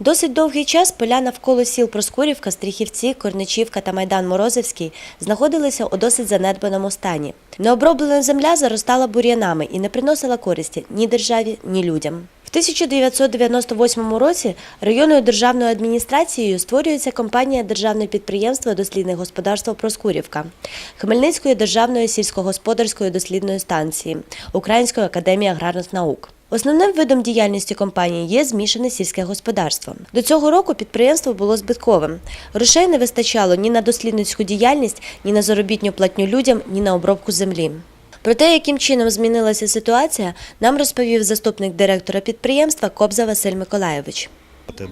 Досить довгий час поля навколо сіл Проскурівка, Стріхівці, Корничівка та Майдан Морозивський знаходилися у досить занедбаному стані. Необроблена земля заростала бур'янами і не приносила користі ні державі, ні людям. В 1998 році районною державною адміністрацією створюється компанія Державне підприємство Дослідне господарство Проскурівка, Хмельницької державної сільськогосподарської дослідної станції, Української академії аграрних наук. Основним видом діяльності компанії є змішане сільське господарство. До цього року підприємство було збитковим. Грошей не вистачало ні на дослідницьку діяльність, ні на заробітню платню людям, ні на обробку землі. Про те, яким чином змінилася ситуація, нам розповів заступник директора підприємства Кобза Василь Миколайович.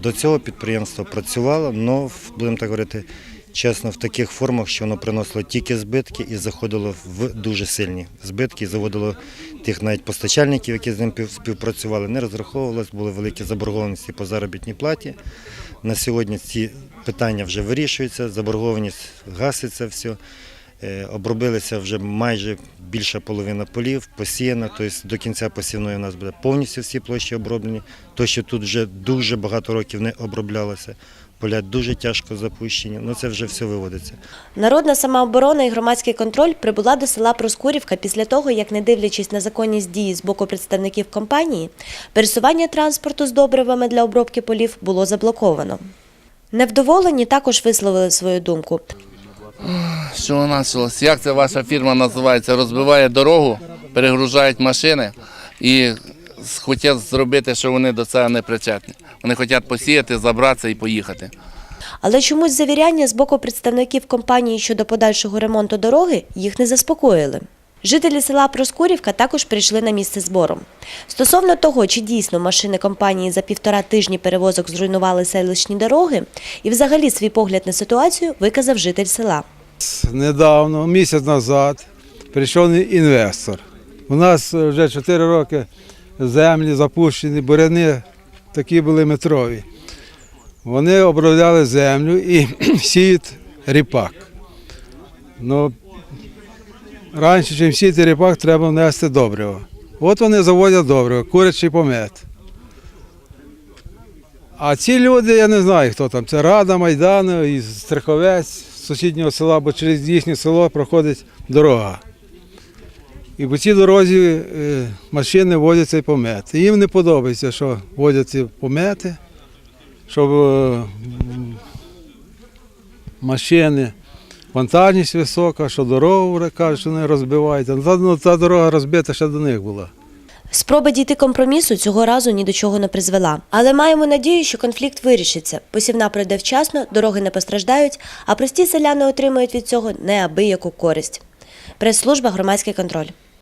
До цього підприємство працювало, але, будемо так говорити, чесно, в таких формах, що воно приносило тільки збитки і заходило в дуже сильні збитки, заводило тих навіть постачальників, які з ним пів- співпрацювали, не розраховувалось, були великі заборгованості по заробітній платі. На сьогодні ці питання вже вирішуються, заборгованість гаситься все. Е, Обробилися вже майже більша половина полів, посіяна, тобто до кінця посівної у нас буде повністю всі площі оброблені. То, що тут вже дуже багато років не оброблялося, поля дуже тяжко запущені, ну це вже все виводиться. Народна самооборона і громадський контроль прибула до села Проскурівка після того, як, не дивлячись на законність дії з боку представників компанії, пересування транспорту з добривами для обробки полів було заблоковано. Невдоволені також висловили свою думку. Що почалось? Як це ваша фірма називається? Розбиває дорогу, перегружають машини і хочуть зробити, що вони до цього не причетні. Вони хочуть посіяти, забратися і поїхати. Але чомусь завіряння з боку представників компанії щодо подальшого ремонту дороги їх не заспокоїли. Жителі села Проскурівка також прийшли на місце збору. Стосовно того, чи дійсно машини компанії за півтора тижні перевозок зруйнували селищні дороги, і взагалі свій погляд на ситуацію виказав житель села. Недавно, місяць назад, прийшов інвестор. У нас вже 4 роки землі запущені, буряни такі були метрові. Вони обробляли землю і сіють ріпак. Ну, раніше, ніж сіяти ріпак, треба внести добриво. От вони заводять добриво, курячий помет. А ці люди, я не знаю, хто там. Це Рада Майдану і Стриховець з сусіднього села, бо через їхнє село проходить дорога. І по цій дорозі е, машини возять цей помет. І їм не подобається, що возять ці помети, щоб е, машини, вантажність висока, що дорогу кажуть, що не розбивають. Та, ну, та дорога розбита ще до них була. Спроба дійти компромісу цього разу ні до чого не призвела. Але маємо надію, що конфлікт вирішиться. Посівна пройде вчасно, дороги не постраждають, а прості селяни отримають від цього неабияку користь. Прес-служба громадський контроль.